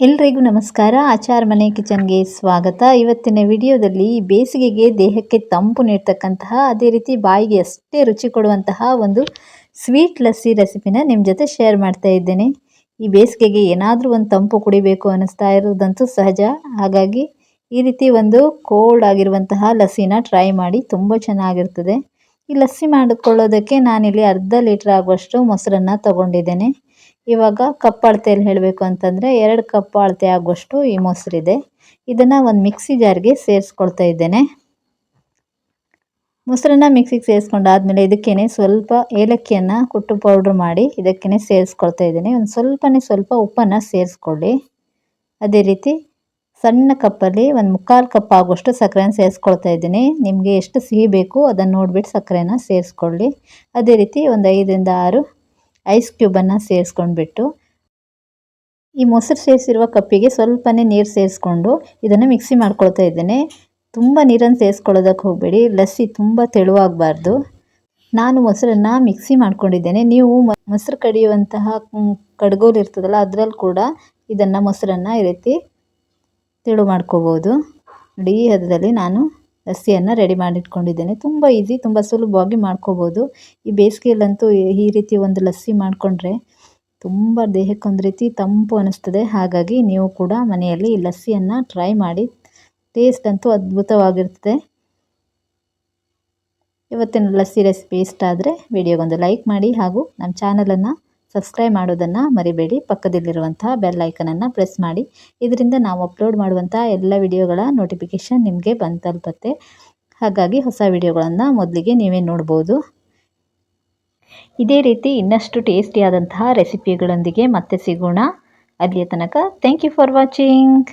ಎಲ್ರಿಗೂ ನಮಸ್ಕಾರ. ಆಚಾರ ಮನೆ ಕಿಚನ್ಗೆ ಸ್ವಾಗತ. ಇವತ್ತಿನ ವಿಡಿಯೋದಲ್ಲಿ ಬೇಸಿಗೆಗೆ ದೇಹಕ್ಕೆ ತಂಪು ನೀಡ್ತಕ್ಕಂತಹ, ಅದೇ ರೀತಿ ಬಾಯಿಗೆ ಅಷ್ಟೇ ರುಚಿ ಕೊಡುವಂತಹ ಒಂದು ಸ್ವೀಟ್ ಲಸ್ಸಿ ರೆಸಿಪಿನ ನಿಮ್ಮ ಜೊತೆ ಶೇರ್ ಮಾಡ್ತಾ ಇದ್ದೇನೆ. ಈ ಬೇಸಿಗೆಗೆ ಏನಾದರೂ ಒಂದು ತಂಪು ಕುಡಿಬೇಕು ಅನ್ನಿಸ್ತಾ ಇರೋದಂತೂ ಸಹಜ. ಹಾಗಾಗಿ ಈ ರೀತಿ ಒಂದು ಕೋಲ್ಡ್ ಆಗಿರುವಂತಹ ಲಸ್ಸಿನ ಟ್ರೈ ಮಾಡಿ ತುಂಬ ಚೆನ್ನಾಗಿರ್ತದೆ. ಈ ಲಸ್ಸಿ ಮಾಡಿಕೊಳ್ಳೋದಕ್ಕೆ ನಾನಿಲ್ಲಿ ಅರ್ಧ ಲೀಟ್ರ್ ಆಗುವಷ್ಟು ಮೊಸರನ್ನು ತಗೊಂಡಿದ್ದೇನೆ. ಇವಾಗ ಕಪ್ ಅಳತೆಯಲ್ಲಿ ಹೇಳಬೇಕು ಅಂತಂದರೆ ಎರಡು ಕಪ್ ಅಳತೆ ಆಗುವಷ್ಟು ಈ ಮೊಸರಿದೆ. ಇದನ್ನು ಒಂದು ಮಿಕ್ಸಿ ಜಾರ್ಗೆ ಸೇರಿಸ್ಕೊಳ್ತಾ ಇದ್ದೇನೆ. ಮೊಸರನ್ನ ಮಿಕ್ಸಿಗೆ ಸೇರಿಸ್ಕೊಂಡಾದ್ಮೇಲೆ ಇದಕ್ಕೇನೆ ಸ್ವಲ್ಪ ಏಲಕ್ಕಿಯನ್ನು ಕುಟ್ಟು ಪೌಡ್ರ್ ಮಾಡಿ ಇದಕ್ಕೇನೆ ಸೇರಿಸ್ಕೊಳ್ತಾ ಇದ್ದೇನೆ. ಒಂದು ಸ್ವಲ್ಪನೇ ಸ್ವಲ್ಪ ಉಪ್ಪನ್ನು ಸೇರಿಸ್ಕೊಳ್ಳಿ. ಅದೇ ರೀತಿ ಸಣ್ಣ ಕಪ್ಪಲ್ಲಿ ಒಂದು ಮುಕ್ಕಾಲು ಕಪ್ ಆಗುವಷ್ಟು ಸಕ್ಕರೆನ ಸೇರಿಸ್ಕೊಳ್ತಾ ಇದ್ದೀನಿ. ನಿಮಗೆ ಎಷ್ಟು ಸಿಹಿ ಬೇಕು ಅದನ್ನು ನೋಡಿಬಿಟ್ಟು ಸಕ್ಕರೆನ ಸೇರಿಸ್ಕೊಳ್ಳಿ. ಅದೇ ರೀತಿ ಒಂದು ಐದರಿಂದ ಆರು ಐಸ್ ಕ್ಯೂಬನ್ನು ಸೇರಿಸ್ಕೊಂಡ್ಬಿಟ್ಟು ಈ ಮೊಸರು ಸೇರಿಸಿರುವ ಕಪ್ಪಿಗೆ ಸ್ವಲ್ಪನೇ ನೀರು ಸೇರಿಸ್ಕೊಂಡು ಇದನ್ನು ಮಿಕ್ಸಿ ಮಾಡ್ಕೊಳ್ತಾ ಇದ್ದೇನೆ. ತುಂಬ ನೀರನ್ನು ಸೇರಿಸ್ಕೊಳ್ಳೋದಕ್ಕೆ ಹೋಗಬೇಡಿ. ಲಸ್ಸಿ ತುಂಬ ತೆಳುವಾಗಬಾರ್ದು. ನಾನು ಮೊಸರನ್ನು ಮಿಕ್ಸಿ ಮಾಡ್ಕೊಂಡಿದ್ದೇನೆ. ನೀವು ಮೊಸರು ಕಡಿಯುವಂತಹ ಕಡ್ಗೋಲು ಇರ್ತದಲ್ಲ ಅದರಲ್ಲಿ ಕೂಡ ಇದನ್ನು ಮೊಸರನ್ನು ಈ ರೀತಿ ತೆಳು ಮಾಡ್ಕೋಬೋದು. ನೋಡಿ ಈ ಹದದಲ್ಲಿ ನಾನು ಲಸ್ಸಿಯನ್ನು ರೆಡಿ ಮಾಡಿಟ್ಕೊಂಡಿದ್ದೇನೆ. ತುಂಬ ಈಸಿ ತುಂಬ ಸುಲಭವಾಗಿ ಮಾಡ್ಕೋಬೋದು. ಈ ಬೇಸಿಗೆಯಲ್ಲಂತೂ ಈ ರೀತಿ ಒಂದು ಲಸ್ಸಿ ಮಾಡಿಕೊಂಡ್ರೆ ತುಂಬ ದೇಹಕ್ಕೊಂದು ರೀತಿ ತಂಪು ಅನ್ನಿಸ್ತದೆ ಹಾಗಾಗಿ ನೀವು ಕೂಡ ಮನೆಯಲ್ಲಿ ಈ ಲಸ್ಸಿಯನ್ನು ಟ್ರೈ ಮಾಡಿ. ಟೇಸ್ಟ್ ಅಂತೂ ಅದ್ಭುತವಾಗಿರ್ತದೆ. ಇವತ್ತಿನ ಲಸ್ಸಿ ರೆಸಿಪಿ ಇಷ್ಟ ಆದರೆ ವಿಡಿಯೋಗೊಂದು ಲೈಕ್ ಮಾಡಿ ಹಾಗೂ ನಮ್ಮ ಚಾನಲನ್ನು ಸಬ್ಸ್ಕ್ರೈಬ್ ಮಾಡೋದನ್ನು ಮರಿಬೇಡಿ. ಪಕ್ಕದಲ್ಲಿರುವಂತಹ ಬೆಲ್ ಐಕನನ್ನು ಪ್ರೆಸ್ ಮಾಡಿ. ಇದರಿಂದ ನಾವು ಅಪ್ಲೋಡ್ ಮಾಡುವಂಥ ಎಲ್ಲ ವಿಡಿಯೋಗಳ ನೋಟಿಫಿಕೇಷನ್ ನಿಮಗೆ ಬಂದು ತಲುಪತ್ತೆ ಹಾಗಾಗಿ ಹೊಸ ವಿಡಿಯೋಗಳನ್ನು ಮೊದಲಿಗೆ ನೀವೇ ನೋಡ್ಬೋದು. ಇದೇ ರೀತಿ ಇನ್ನಷ್ಟು ಟೇಸ್ಟಿಯಾದಂತಹ ರೆಸಿಪಿಗಳೊಂದಿಗೆ ಮತ್ತೆ ಸಿಗೋಣ. ಅಲ್ಲಿಯ ತನಕ ಥ್ಯಾಂಕ್ ಯು ಫಾರ್ ವಾಚಿಂಗ್